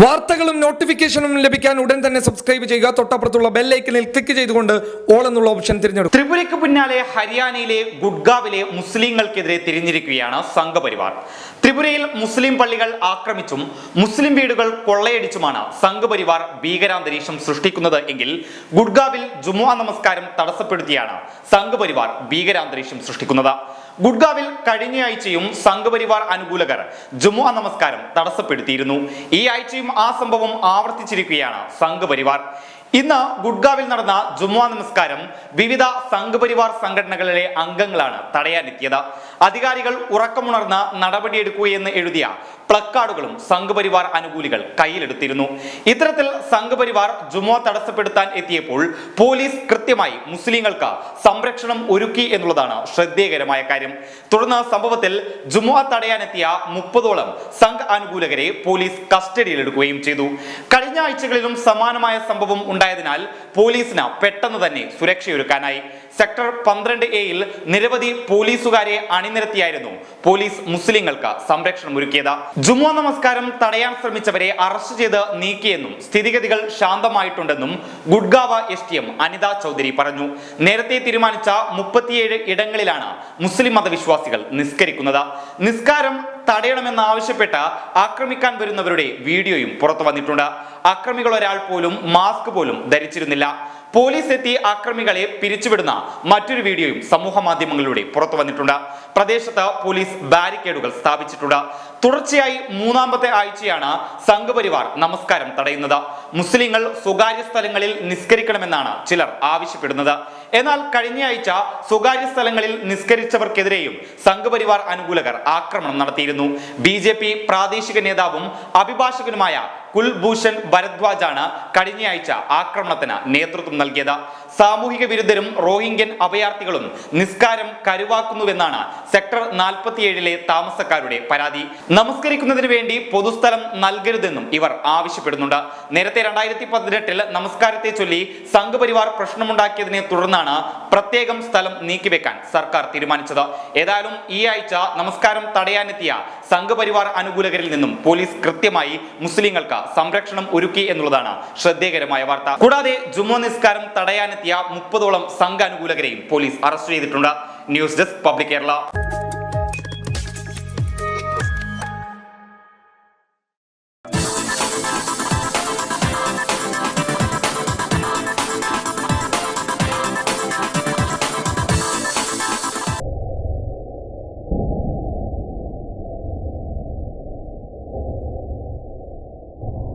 വാർത്തകളും നോട്ടിഫിക്കേഷനും ലഭിക്കാൻ ഉടൻ തന്നെ സബ്സ്ക്രൈബ് ചെയ്യുക. തൊട്ടപ്പുറത്തുള്ള ബെല്ലൈക്കനിൽ ക്ലിക്ക് ചെയ്തുകൊണ്ട് ഓൾ എന്നുള്ള ഓപ്ഷൻ തിരഞ്ഞെടുക്കും ത്രിപുരയ്ക്ക് പിന്നാലെ ഹരിയാനയിലെ ഗുഡ്ഗാവിലെ മുസ്ലിങ്ങൾക്കെതിരെ തിരിഞ്ഞിരിക്കുകയാണ് സംഘപരിവാർ. ത്രിപുരയിൽ മുസ്ലിം പള്ളികൾ ആക്രമിച്ചും മുസ്ലിം വീടുകൾ കൊള്ളയടിച്ചുമാണ് സംഘപരിവാർ ഭീകരാന്തരീക്ഷം സൃഷ്ടിക്കുന്നത് എങ്കിൽ ഗുഡ്ഗാവിൽ ജുമുഅ നമസ്കാരം തടസ്സപ്പെടുത്തിയാണ് സംഘപരിവാർ ഭീകരാന്തരീക്ഷം സൃഷ്ടിക്കുന്നത്. ഗുഡ്ഗാവിൽ കഴിഞ്ഞയാഴ്ചയും സംഘപരിവാർ അനുകൂലകർ ജുമുഅ നമസ്കാരം തടസ്സപ്പെടുത്തിയിരുന്നു. ഈ ആഴ്ചയും ആ സംഭവം ആവർത്തിച്ചിരിക്കുകയാണ് സംഘപരിവാർ. ഇന്ന് ഗുഡ്ഗാവിൽ നടന്ന ജുമ്മാ നമസ്കാരം വിവിധ സംഘപരിവാർ സംഘടനകളിലെ അംഗങ്ങളാണ് തടയാനെത്തിയത്. അധികാരികൾ ഉറക്കമുണർന്ന് നടപടിയെടുക്കുകയെന്ന് എഴുതിയ പ്ലക്കാർഡുകളും സംഘപരിവാർ അനുകൂലികൾ കയ്യിലെടുത്തിരുന്നു. ഇത്തരത്തിൽ സംഘപരിവാർ ജുമോ തടസ്സപ്പെടുത്താൻ എത്തിയപ്പോൾ പോലീസ് കൃത്യമായി മുസ്ലിങ്ങൾക്ക് സംരക്ഷണം ഒരുക്കി എന്നുള്ളതാണ് ശ്രദ്ധേയകരമായ കാര്യം. തുടർന്ന് സംഭവത്തിൽ ജുമോ തടയാനെത്തിയ മുപ്പതോളം സംഘ് അനുകൂലകരെ പോലീസ് കസ്റ്റഡിയിലെടുക്കുകയും ചെയ്തു. കഴിഞ്ഞ ആഴ്ചകളിലും സമാനമായ സംഭവം ഉണ്ടായതിനാൽ പോലീസിന് പെട്ടെന്ന് തന്നെ സുരക്ഷയൊരുക്കാനായി സെക്ടർ പന്ത്രണ്ട് എയിൽ നിരവധി പോലീസുകാരെ അണിനിരത്തിയായിരുന്നു. പോലീസ് മുസ്ലിങ്ങൾക്ക് സംരക്ഷണം ഒരുക്കിയത്. ജുമുഅ നമസ്കാരം തടയാൻ ശ്രമിച്ചവരെ അറസ്റ്റ് ചെയ്ത് നീക്കിയെന്നും സ്ഥിതിഗതികൾ ശാന്തമായിട്ടുണ്ടെന്നും Gurgaon S T M Anita Chaudhary പറഞ്ഞു. നേരത്തെ തീരുമാനിച്ച മുപ്പത്തിയേഴ് ഇടങ്ങളിലാണ് മുസ്ലിം മതവിശ്വാസികൾ നിസ്കരിക്കുന്നത്. നിസ്കാരം തടയണമെന്ന് ആവശ്യപ്പെട്ട് ആക്രമിക്കാൻ വരുന്നവരുടെ വീഡിയോയും പുറത്തു വന്നിട്ടുണ്ട്. അക്രമികൾ ഒരാൾ പോലും മാസ്ക് പോലും ധരിച്ചിരുന്നില്ല. പോലീസ് എത്തി ആക്രമികളെ പിരിച്ചുവിടുന്ന മറ്റൊരു വീഡിയോയും സമൂഹ മാധ്യമങ്ങളിലൂടെ പുറത്തു വന്നിട്ടുണ്ട്. പ്രദേശത്ത് പോലീസ് ബാരിക്കേഡുകൾ സ്ഥാപിച്ചിട്ടുണ്ട്. തുടർച്ചയായി മൂന്നാമത്തെ ആഴ്ചയാണ് സംഘപരിവാർ നമസ്കാരം തടയുന്നത്. മുസ്ലിങ്ങൾ സ്വകാര്യ സ്ഥലങ്ങളിൽ നിസ്കരിക്കണമെന്നാണ് ചിലർ ആവശ്യപ്പെടുന്നത്. എന്നാൽ കഴിഞ്ഞയാഴ്ച സ്വകാര്യ സ്ഥലങ്ങളിൽ നിസ്കരിച്ചവർക്കെതിരെയും സംഘപരിവാർ അനുകൂലകർ ആക്രമണം നടത്തിയിരുന്നു. ബി പ്രാദേശിക നേതാവും അഭിഭാഷകനുമായ കുൽഭൂഷൺ ഭരദ്വാജാണ് കഴിഞ്ഞയാഴ്ച ആക്രമണത്തിന് നേതൃത്വം നൽകിയത്. സാമൂഹിക വിരുദ്ധരും റോഹിംഗ്യൻ അഭയാർത്ഥികളും നിസ്കാരം കരുവാക്കുന്നുവെന്നാണ് സെക്ടർ നാൽപ്പത്തിയേഴിലെ താമസക്കാരുടെ പരാതി. നമസ്കരിക്കുന്നതിന് വേണ്ടി പൊതുസ്ഥലം നൽകരുതെന്നും ഇവർ ആവശ്യപ്പെടുന്നുണ്ട്. നേരത്തെ രണ്ടായിരത്തി പതിനെട്ടിൽ നമസ്കാരത്തെ ചൊല്ലി സംഘപരിവാർ പ്രശ്നമുണ്ടാക്കിയതിനെ തുടർന്നാണ് പ്രത്യേകം സ്ഥലം നീക്കിവെക്കാൻ സർക്കാർ തീരുമാനിച്ചത്. ഏതായാലും ഈ ആഴ്ച നമസ്കാരം തടയാനെത്തിയ സംഘപരിവാർ അനുകൂലകരിൽ നിന്നും പോലീസ് കൃത്യമായി മുസ്ലിങ്ങൾക്ക് സംരക്ഷണം ഒരുക്കി എന്നുള്ളതാണ് ശ്രദ്ധേയകരമായ വാർത്ത. കൂടാതെ ജുമോ നിസ്കാരം തടയാനെത്തിയ മുപ്പതോളം സംഘ അനുകൂലകരെയും പോലീസ് അറസ്റ്റ് ചെയ്തിട്ടുണ്ട്. News desk public Kerala.